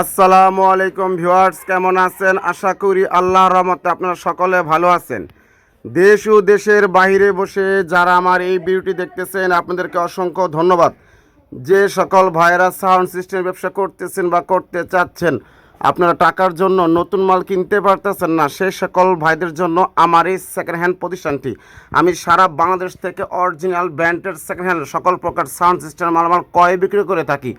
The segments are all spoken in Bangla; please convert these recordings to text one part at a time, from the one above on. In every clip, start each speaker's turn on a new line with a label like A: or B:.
A: আসসালামু আলাইকুম ভিউয়ার্স, কেমন আছেন? আশা করি আল্লাহ রহমতে আপনারা সকলে ভালো আছেন। দেশ ও দেশের বাইরে বসে যারা আমার এই ভিডিওটি দেখতেছেন, আপনাদেরকে অসংখ্য ধন্যবাদ। যে সকল ভাইরাস সাউন্ড সিস্টেম ব্যবসা করতেছেন বা করতে চাচ্ছেন আপনারা টাকার জন্য নতুন মাল কিনতে পারতেছেন না। সে সকল ভাইদের জন্য আমার এই সেকেন্ড হ্যান্ড প্রতিষ্ঠানটি। আমি সারা বাংলাদেশ থেকে অরিজিনাল ব্র্যান্ডের সেকেন্ড হ্যান্ড সকল প্রকার সাউন্ড সিস্টেম মালামাল ক্রয় বিক্রি করে থাকি।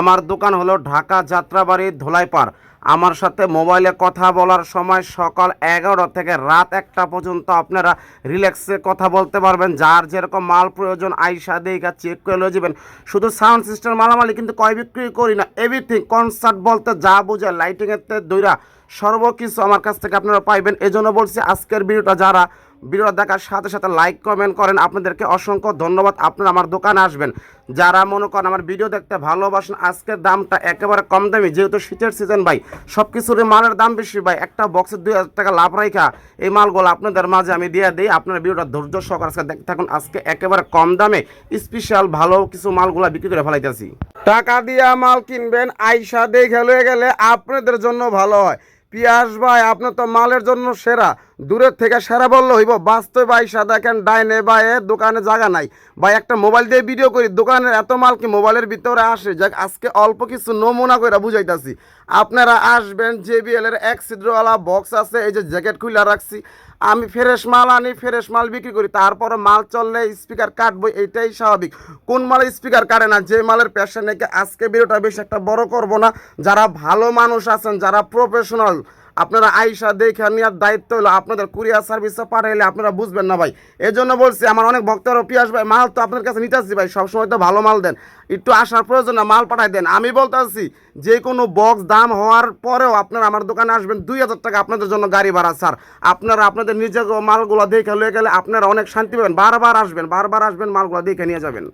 A: আমার দোকান হলো ঢাকা যাত্রাবাড়ি ধোলাইপাড়। আমার সাথে মোবাইলে কথা বলার সময় সকাল এগারো থেকে রাত একটা পর্যন্ত আপনারা রিল্যাক্সে কথা বলতে পারবেন। যার যেরকম মাল প্রয়োজন, আইসা দেখা চেক করে লয়ে যাবেন। শুধু সাউন্ড সিস্টেম মালামালি কিন্তু কয় বিক্রি করি না এভরিথিং কনসার্ট বলতে যা বোঝায় লাইটিংয়ের দৈরা সর্বকিছু আমার কাছ থেকে আপনারা পাইবেন। এজন্য বলছি, আজকের ভিডিওটা যারা ভিডিওটা দেখার সাথে সাথে লাইক কমেন্ট করেন। আপনাদেরকে অসংখ্য ধন্যবাদ। আপনারা আমার দোকানে আসবেন। যারা মনে করেন আমার ভিডিও দেখতে ভালোবাসেন, আজকের দামটা একেবারে কম দামি, যেহেতু শীতের সিজন ভাই সব কিছুর মালের দাম বেশি ভাই। একটা বক্সের দুই হাজার টাকা লাভ রাখা এই মালগুলো আপনাদের মাঝে আমি দিয়ে দিই। আপনারা ভিডিওটা ধৈর্য সহকারে আজকে দেখতে থাকুন। আজকে একেবারে কম দামে স্পেশাল ভালো কিছু মালগুলো বিক্রি করে ফেলাইতেছি। টাকা দিয়া মাল কিনবেন, আইসা দেখে লয়ে গেলে আপনাদের জন্য ভালো হয়। পিয়াস ভাই, আপনার তো মালের জন্য সেরা। দূরের থেকে সেরা বললে হইব। বাস্তবে সাদা দেখেন, ডাইনে এ দোকানে জায়গা নাই। ভাই, একটা মোবাইল দিয়ে ভিডিও করি, দোকানের এত মাল কি মোবাইলের ভিতরে আসে? যাক, আজকে অল্প কিছু নমুনা করে বুঝাইতাছি। আপনারা আসবেন জেবিএল এর এক ছিদ্রওয়ালা বক্স আছে, এই যে জ্যাকেট খুলে রাখছি। আমি ফ্রেশ মাল আনি, ফ্রেশ মাল বিক্রি করি তারপরে মাল চললে স্পিকার কাটবো এটাই স্বাভাবিক। কোন মালের স্পিকার কাটে না, যে মালের পেশা নাকি আজকে বিরোটা বেশ একটা বড় করব না। যারা ভালো মানুষ আছেন, যারা প্রফেশনাল আপনারা আইসা দেখে নেওয়ার দায়িত্ব হলো আপনাদের কুরিয়ার সার্ভিসে পাঠাইলে আপনারা বুঝবেন না ভাই। এই জন্য বলছি, আমার অনেক ভক্তরা পিয়াস ভাই, মাল তো আপনার কাছে নিতে আসছি ভাই, সবসময় তো ভালো মাল দেন। একটু আসার প্রয়োজন না, মাল পাঠাই দেন। আমি বলতে আসছি যে কোনো বক্স দাম হওয়ার পরেও আপনারা আমার দোকানে আসবেন, দুই হাজার টাকা আপনাদের জন্য গাড়ি ভাড়া, স্যার। আপনারা আপনাদের নিজের মালগুলো দেখে লয়ে গেলে আপনারা অনেক শান্তি পাবেন, বারবার আসবেন বারবার আসবেন, মালগুলো দেখে নিয়ে যাবেন।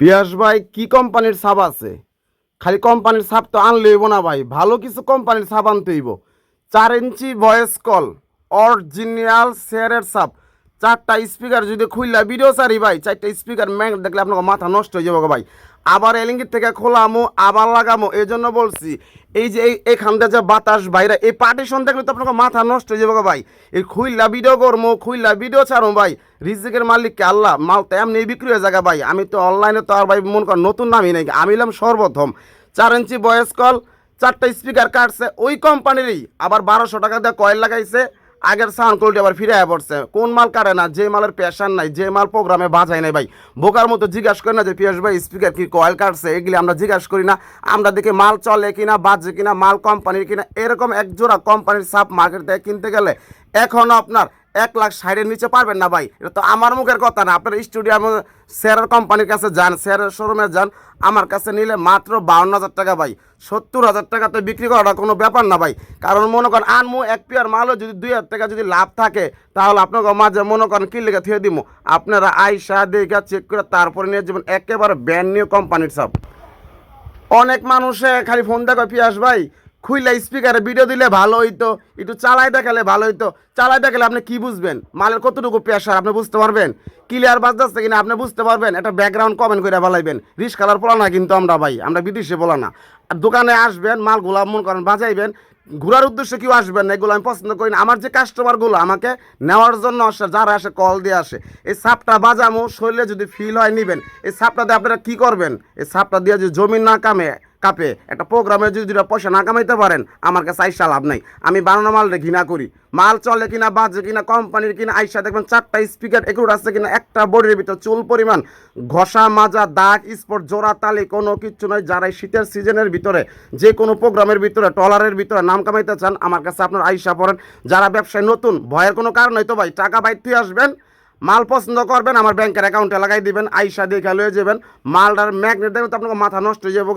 A: পিয়াস ভাই, কি কোম্পানির সাব আছে? খালি কোম্পানির সাপ তো আনলে হইব না ভাই, ভালো কিছু কোম্পানির সাপ আনতে হইব। চার ইঞ্চি ভয়েস কল অরিজিনাল শেয়ারের সাপ চারটা স্পিকার যদি খুললা ভিডিও সারি ভাই, চারটা স্পিকার ম্যাং দেখলে আপনার মাথা নষ্ট হয়ে যাব ভাই। আবার এলিঙ্গির থেকে খোলামো, আবার লাগামো এই জন্য বলছি, এই যে এই এখানটা যে বাতাস বাইরে, এই পার্টিশন দেখলে তো আপনার মাথা নষ্ট হয়ে যাবে ভাই। এই খুইলা ভিডিও করমো, খুইলা ভিডিও ছাড়ো ভাই। রিজিকের মালিককে আল্লাহ, মাল তো এমনি বিক্রি হয়ে জায়গা ভাই। আমি তো অনলাইনে তো আর ভাই মন কর নতুন নামই নাকি আমি এলাম সর্বপ্রথম। চার ইঞ্চি ভয়েস কল চারটা স্পিকার কাটছে, ওই কোম্পানিরই। আবার বারোশো টাকা দিয়ে কয়েল লাগাইছে, আগের সাউন্ড কোয়ালিটি আবার ফিরে পড়ছে। কোন মাল কাটে না, যে মালের পেশার নাই, যে মাল প্রোগ্রামে বাজায় নাই ভাই। বোকার মতো জিজ্ঞাসা করি না যে, পিয়াস ভাই স্পিকার কি কয়েল কাটছে? এগুলি আমরা জিজ্ঞাসা করি না। আমরা দেখি মাল চলে কিনা, বাজে কিনা, মাল কোম্পানির কিনা, এরকম এক জোড়া কোম্পানির সাপ মার্কেট থেকে কিনতে গেলে এখনও আপনার এক লাখ ষাটের নিচে পারবেন না ভাই। এটা তো আমার মুখের কথা না। আপনার স্টুডিয়াম শেয়ারের কোম্পানির কাছে যান শেয়ারের শোরুমে যান, আমার কাছে নিলে মাত্র বাউন্ন হাজার টাকা ভাই। সত্তর হাজার টাকাতে বিক্রি করাটা কোনো ব্যাপার না ভাই। কারণ মনে করেন, আনমু এক পিয়ার মালও যদি দুই হাজার টাকা যদি লাভ থাকে, তাহলে আপনাকে মাঝে মনে করেন কি লেগে থুয়ে দিব আপনারা আইসা দেখা চেক করে তারপরে নিয়ে যাবেন একেবারে ব্র্যান্ড নিউ কোম্পানির সব অনেক মানুষে খালি ফোন দেখো পিয়াস ভাই। খুইলা স্পিকারে ভিডিও দিলে ভালো হইতো, একটু চালাই দেখালে ভালো হইতো। চালাই দেখালে আপনি কি বুঝবেন? মালের কতটুকু প্রেশার আপনি বুঝতে পারবেন? ক্লিয়ার বাজতেছে কিনা আপনি বুঝতে পারবেন? একটা ব্যাকগ্রাউন্ড কমেন্ট করে বলাইবেন রিস কালার পোলা না কিন্তু আমরা ভাই, আমরা বিদেশে বলা না। আর দোকানে আসবেন, মালগুলা মন করেন বাজাইবেন, ঘোরার উদ্দেশ্যে কেউ আসবেন না, এগুলো আমি পছন্দ করি না। আমার যে কাস্টমারগুলো আমাকে নেওয়ার জন্য আসে, যারা আসে কল দিয়ে আসে। এই সাপটা বাজামো, শরীরে যদি ফিল হয় নিবেন। এই সাপটা দিয়ে আপনারা কী করবেন? এই সাপটা দিয়ে যদি জমি না কামে কাপে। একটা প্রোগ্রামে যদি দুটা পয়সা না কামাইতে পারেন, আমার কাছে আইসা লাভ নাই। আমি বানানো মালটা ঘৃণা করি। মাল চলে কিনা, বাজে কিনা, কোম্পানির কিনা, আইসা দেখবেন চারটা স্পিকার এগুলো আছে কিনা, একটা বডির ভিতর চুল পরিমাণ, ঘষা, মাজা, দাগ, স্পট, জোড়া, তালি, কোনো কিচ্ছু নয়। যারা শীতের সিজনের ভিতরে, যে কোনো প্রোগ্রামের ভিতরে টলারের ভিতরে নাম কামাইতে চান, আমার কাছে আপনার আইসা পড়েন। যারা ব্যবসায় নতুন, ভয়ের কোনো কারণ হয়তো ভাই, টাকা বাইর থেকে আসবেন মাল পছন্দ করবেন, আমার ব্যাংকের অ্যাকাউন্টে লাগাই দিবেন, আইসা দেখে লয়ে যাবেন। মালটার ম্যাগনেট দেখবেন তো আপনার মাথা নষ্ট হয়ে যাব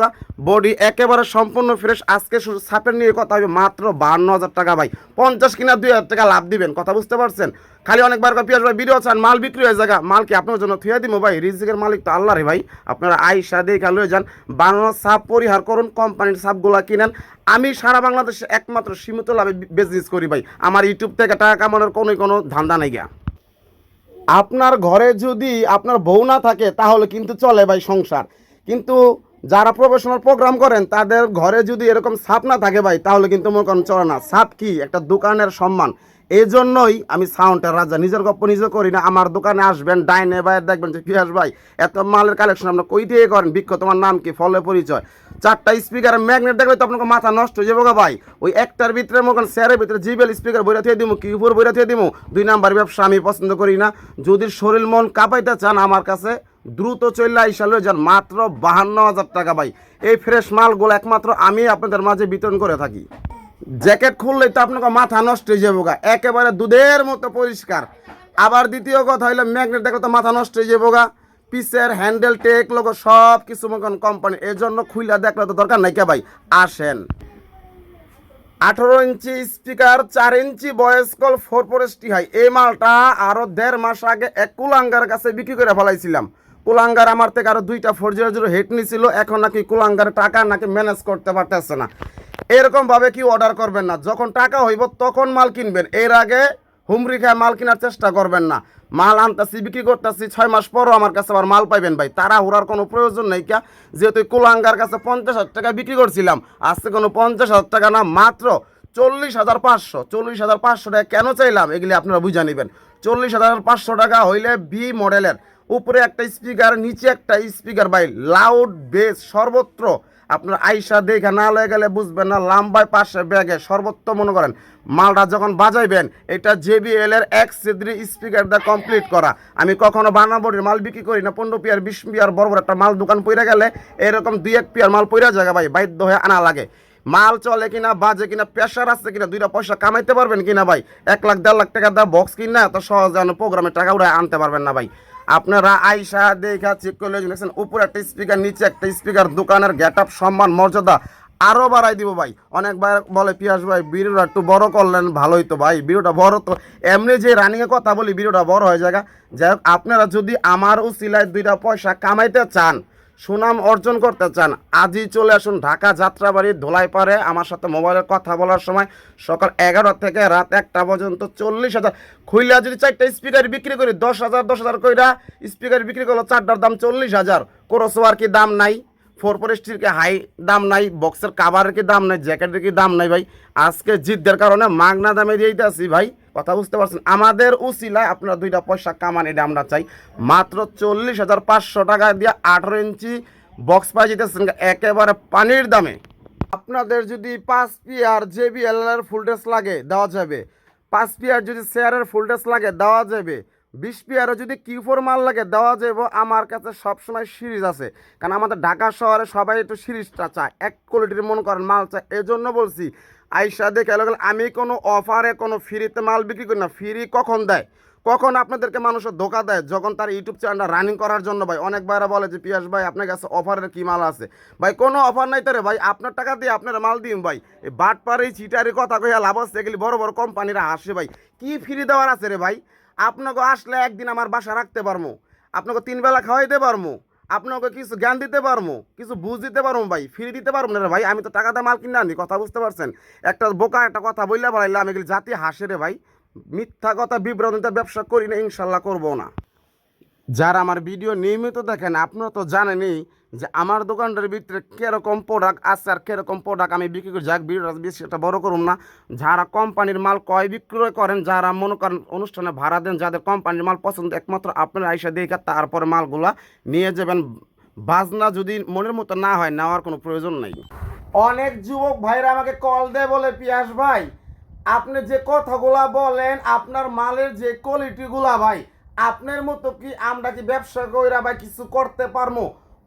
A: বডি একেবারে সম্পূর্ণ ফ্রেশ আজকে শুধু সাপের নিয়ে কথা হবে, মাত্র বান্ন হাজার টাকা ভাই। পঞ্চাশ কিনা দুই হাজার টাকা লাভ দিবেন, কথা বুঝতে পারছেন? খালি অনেকবার পিয়াজ ভাই ভিডিও চান, মাল বিক্রি হয়ে জায়গা মাল কি আপনার জন্য থুয়ে দিব ভাই? রিজিকের মালিক তো আল্লাহ রে ভাই। আপনারা আইসা দেখে লয়ে যান বাংলা সাপ পরিহার করুন কোম্পানির সাপগুলো কিনেন। আমি সারা বাংলাদেশে একমাত্র সীমিত লাভে বিজনেস করি ভাই। আমার ইউটিউব থেকে টাকা কামানোর কোনো কোনো ধান্দা নেই গিয়া আপনার ঘরে যদি আপনার বউ না থাকে, তাহলে কিন্তু চলে ভাই সংসার। কিন্তু যারা প্রফেশনাল প্রোগ্রাম করেন, তাদের ঘরে যদি এরকম সাপ না থাকে ভাই, তাহলে কিন্তু মনে করেন চলে না। সাপ কি? একটা দোকানের সম্মান। এই জন্যই আমি সাউন্ডের রাজা, নিজের গপ্প নিজে করি না। আমার দোকানে আসবেন, ডাইনে ভাই দেখবেন যে পিয়াস ভাই, এত মালের কালেকশন আপনার কই দিয়ে করেন? বিক্ষ, তোমার নাম কি? ফলে পরিচয়। চারটা স্পিকার ম্যাগনেট দেখলে তো আপনাকে মাথা নষ্ট হয়ে যাব ভাই। ওই একটার ভিতরে মনে স্যারের ভিতরে জিবেল স্পিকার বইরা থেকে দিমু কিউপুর বইরা থেকে দিমু, দুই নাম্বার ব্যবসা আমি পছন্দ করি না। যদি শরীর মন কাঁপাইতে চান আমার কাছে, দ্রুত চলে আইসা লয়ে যান, মাত্র বাহান্ন হাজার টাকা ভাই। এই ফ্রেশ মালগুলো একমাত্র আমি আপনাদের মাঝে বিতরণ করে থাকি। জ্যাকেট খুললেই তো আপনাকে মাথা নষ্ট হয়ে যাব গা, একেবারে দুধের মতো পরিষ্কার। আবার দ্বিতীয় কথা হইলে ম্যাগনেট দেখলে তো মাথা নষ্ট হয়ে যাব গা। পিসের হ্যান্ডেল, টেক লোক সব কিছু মতন কোম্পানি এই জন্য খুইলা দেখলে তো দরকার নাই কে ভাই? আসেন। আঠারো ইঞ্চি স্পিকার চার inch voice coil four forty high এই মালটা আরও দেড় মাস আগে এক কুলাঙ্গার কাছে বিক্রি করে ফেলাইছিলাম। কুলাঙ্গার আমার থেকে আরও দুইটা ফোর জিরো জিরো হেড নিছিল, এখন নাকি কুলাঙ্গার টাকা নাকি ম্যানেজ করতে পারতেছে না। এরকম ভাবে কি অর্ডার করবেন না? যখন টাকা হইব তখন মাল কিনবেন। এর আগে হুমরি খায় মাল কেনার চেষ্টা করবেন না। মাল আনতেছি, বিক্রি করতেছি, ছয় মাস পরও আমার কাছে আবার মাল পাইবেন ভাই। তারা হুরার কোনো প্রয়োজন নেই কা যেহেতু কুলাঙ্গার কাছে পঞ্চাশ হাজার টাকা বিক্রি করছিলাম, আজকে কোনো পঞ্চাশ হাজার টাকা না, মাত্র চল্লিশ হাজার পাঁচশো, চল্লিশ হাজার পাঁচশো টাকা কেন চাইলাম? এগুলি আপনারা বুঝে নেবেন। চল্লিশ হাজার পাঁচশো টাকা হইলে বি মডেলের উপরে একটা স্পিকার নিচে একটা স্পিকার ভাই। লাউড বেস সর্বত্র আপনার আইসা দেখে না লয়ে গেলে বুঝবেন না, লাম্বায় পাশে ব্যাগে সর্বত্র মনে করেন। মালটা যখন বাজাইবেন, এটা জেবিএল এর এক সিদ্রি স্পিকার দা কমপ্লিট করা। আমি কখনো বানাবটির মাল বিক্রি করি না, পনেরো পিয়ার, বিশ পিয়ার, বড় বড় একটা মাল দোকান পইরা গেলে এরকম দুই এক পিয়ার মাল পইরা জায়গা ভাই, বাধ্য হয়ে আনা লাগে। মাল চলে কিনা, বাজে কিনা প্রেশার আছে কিনা, দুইটা পয়সা কামাইতে পারবেন কিনা ভাই? এক লাখ, দেড় লাখ টাকা দা বক্স কিনা এত সহজে প্রোগ্রামে টাকা উড়ায় আনতে পারবেন না ভাই। আপনারা আইসা দেখা চেক করলে দেখছেন, উপরে একটা স্পিকার নিচে একটা স্পিকার দোকানের গেট আপ সম্মান, মর্যাদা আরও বাড়াই দিব ভাই। অনেক ভাই বলে, পিয়াস ভাই, ভিডিওটা একটু বড় করলেন, ভালোই তো ভাই, ভিডিওটা বড় তো। এমনি যে রানিংয়ে কথা বলি, ভিডিওটা বড় হয়ে যায় যাই হোক, আপনারা যদি আমার উচিলায় দুইটা পয়সা কামাইতে চান সুনাম অর্জন করতে চান, আজই চলে আসুন ঢাকা যাত্রাবাড়ি ধোলাই পারে আমার সাথে মোবাইলে কথা বলার সময় সকাল এগারো থেকে রাত একটা পর্যন্ত চল্লিশ হাজার। খুইলা যদি চারটা স্পিকার বিক্রি করি, দশ হাজার দশ হাজার কইরা স্পিকার বিক্রি করল চারটার দাম চল্লিশ হাজার। কোরসোয়ার কি দাম নাই? ফোর ফোরেস্টির কি হাই দাম নাই? বক্সের কাভারের কি দাম নাই? জ্যাকেটের কি দাম নাই ভাই? আজকে জিদ্দের কারণে মাগনা দামে দিয়েই আসি ভাই। কথা বুঝতে পারছেন? আমাদের উচিলায় আপনারা দুইটা পয়সা কামান, এটা আমরা চাই। মাত্র চল্লিশ হাজার পাঁচশো টাকা দিয়ে আঠারো ইঞ্চি বক্স পাই যেতেছেন একেবারে পানির দামে। আপনাদের যদি পাঁচ পি পিয়ার জেবিএল এর ফুল ড্রেস লাগে, দেওয়া যাবে। পাঁচ পিয়ার যদি শেয়ারের ফুল ড্রেস লাগে, দেওয়া যাবে। বিশ পিয়ারও যদি কিউফোর মাল লাগে, দেওয়া যাবে আমার কাছে সবসময় সিরিজ আছে। কারণ আমাদের ঢাকা শহরে সবাই একটু সিরিজটা চায়, এক কোয়ালিটির মনে করেন, মাল চায়। এই জন্য বলছি আইসা দেখে গেল আমি কোনো অফারে, কোনো ফ্রিতে মাল বিক্রি করি না। ফ্রি কখন দেয়? কখন আপনাদেরকে মানুষের ধোকা দেয়? যখন তার ইউটিউব চ্যানেলটা রানিং করার জন্য ভাই, অনেক ভাইরা বলে যে, পিয়াস ভাই, আপনার কাছে অফারের কী মাল আছে? ভাই, কোনো অফার নাই তারে ভাই, আপনার টাকা দিয়ে আপনার মাল দিন ভাই। এই বাট পারে চিটারি কথা কইয়া লাভ আছে, এগুলি বড় বড় কোম্পানিরা আসে ভাই। কি ফ্রি দেওয়ার আছে রে ভাই? আপনাকে আসলে একদিন আমার বাসা রাখতে পারব আপনাকে তিন বেলা খাওয়াইতে পারব আপনাকে কিছু জ্ঞান দিতে পারব কিছু বুঝ দিতে পারব ভাই ফ্রি দিতে পারব না ভাই, আমি তো টাকাতে মাল কিনে আনি কথা বুঝতে পারছেন? একটা বোকা একটা কথা বললে বলাইলাম আমি জাতি হাসে রে ভাই, মিথ্যা কথা বিভ্রান্তিতে ব্যবসা করি না, ইনশাল্লাহ করব না। যারা আমার ভিডিও নিয়মিত দেখেন, আপনারা তো জানেনই যে আমার দোকানটার ভিতরে কীরকম প্রোডাক্ট আছে আর কীরকম প্রোডাক্ট আমি বিক্রি করি। যাক, ভিডিওটা বেশি সেটা বড় করুন না। যারা কোম্পানির মাল কয় বিক্রয় করেন, যারা মনে করেন অনুষ্ঠানে ভাড়া দেন, যাদের কোম্পানির মাল পছন্দ, একমাত্র আপনারা আইসা দেখে তারপরে মালগুলা নিয়ে যাবেন। বাজনা যদি মনের মতো না হয়, নেওয়ার কোনো প্রয়োজন নেই। অনেক যুবক ভাইরা আমাকে কল দেয় বলে, পিয়াস ভাই, আপনি যে কথাগুলা বলেন, আপনার মালের যে কোয়ালিটিগুলা ভাই আপনার মতো কি আমরা কি ব্যবসা কইরা বা কিছু করতে পারব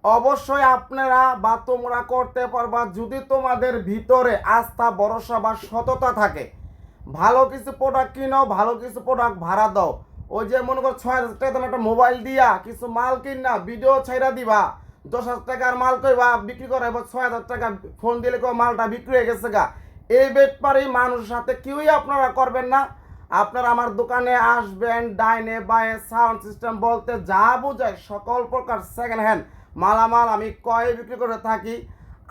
A: অবশ্যই আপনারা বা তোমরা করতে পারবা যদি তোমাদের ভিতরে আস্থা, ভরসা বা সততা থাকে। ভালো কিছু প্রোডাক্ট কিনো ভালো কিছু প্রোডাক্ট ভাড়া দাও। ওই যে মনে করো ছয় হাজার টাকা একটা মোবাইল দিয়া কিছু মাল কিন না ভিডিও ছাইরা দিবা। দশ হাজার টাকার মাল কইবা, বিক্রি করে এবার ছয় হাজার টাকা ফোন দিলে কই মালটা বিক্রি হয়ে গেছে গা। এই ব্যাপারেই মানুষের সাথে কেউই আপনারা করবেন না। আপনারা আমার দোকানে আসবেন, ডাইনে বায়ে সাউন্ড সিস্টেম বলতে যা বোঝায় সকল প্রকার সেকেন্ড হ্যান্ড মালামাল আমি কয়ে বিক্রি করে থাকি।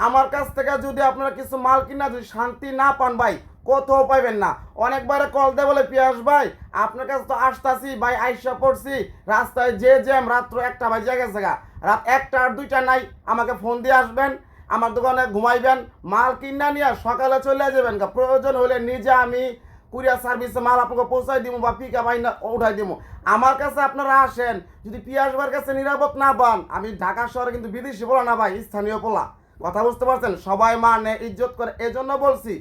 A: আমার কাছ থেকে যদি আপনারা কিছু মাল কিনা যদি শান্তি না পান ভাই, কোথাও পাইবেন না। অনেকবারে কল দে বলে, পিয়াস ভাই, আপনার কাছে তো আসতাছি, ভাই, আইসা পড়ছি। রাস্তায় যে জ্যাম, রাত্র একটা বাজে গেছে গা। রাত একটা আর দুইটা নাই, আমাকে ফোন দিয়ে আসবেন, আমার দোকানে ঘুমাইবেন। মাল কিনা নিয়ে সকালে চলে যাবেন। প্রয়োজন হলে নিজে আমি কুরিয়ার সার্ভিসে মাল আপনাকে পৌঁছাই দিব বা পিকা বাইনা উঠাই দিব আমার কাছে আপনারা আসেন, যদি পিয়াস ভাইয়ের কাছে নিরাপদ না পান, আমি ঢাকা শহরে কিন্তু বিদেশি পোলা না ভাই, স্থানীয় পোলা। কথা বুঝতে পারছেন? সবাই মানে ইজ্জত করে। এজন্য বলছি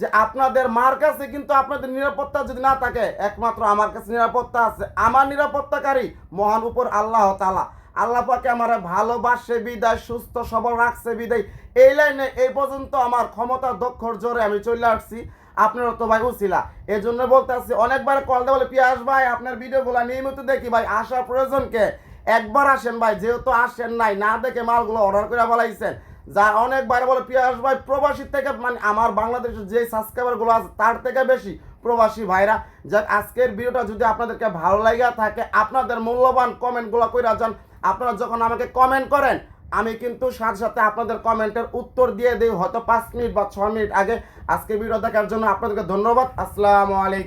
A: যে আপনাদের মার কাছে কিন্তু আপনাদের নিরাপত্তা যদি না থাকে, একমাত্র আমার কাছে নিরাপত্তা আছে। আমার নিরাপত্তাকারী মহান উপর আল্লাহ তালা আল্লাহ পাকে আমার ভালোবাসে, বিদায়, সুস্থ, সবল রাখছে, বিদায়। এই লাইনে এই পর্যন্ত আমার ক্ষমতা দক্ষর জোরে আমি চলে আসছি। আপনারা তো ভাই উছিলা এই জন্য বলতে আসছি অনেকবার কল দিয়ে বলে পিয়াস ভাই, আপনার ভিডিওগুলো নিয়মিত দেখি ভাই, আসার প্রয়োজনকে একবার আসেন ভাই, যেহেতু আসেন নাই, না দেখে মালগুলো অর্ডার করে বলাইছেন যা অনেকবার বলে পিয়াস ভাই, প্রবাসী থেকে মানে আমার বাংলাদেশের যে সাবস্ক্রাইবারগুলো আছে, তার থেকে বেশি প্রবাসী ভাইরা। যাক, আজকের ভিডিওটা যদি আপনাদেরকে ভালো লাগা থাকে, আপনাদের মূল্যবান কমেন্টগুলো কইরা যান। আপনারা যখন আমাকে কমেন্ট করেন আমি কিন্তু সাথে সাথে আপনাদের কমেন্টের উত্তর দিয়ে দিই, হয়তো পাঁচ মিনিট বা ছ মিনিট আগে আজকে ভিডিও দেখার জন্য আপনাদেরকে ধন্যবাদ। আসসালামু আলাইকুম।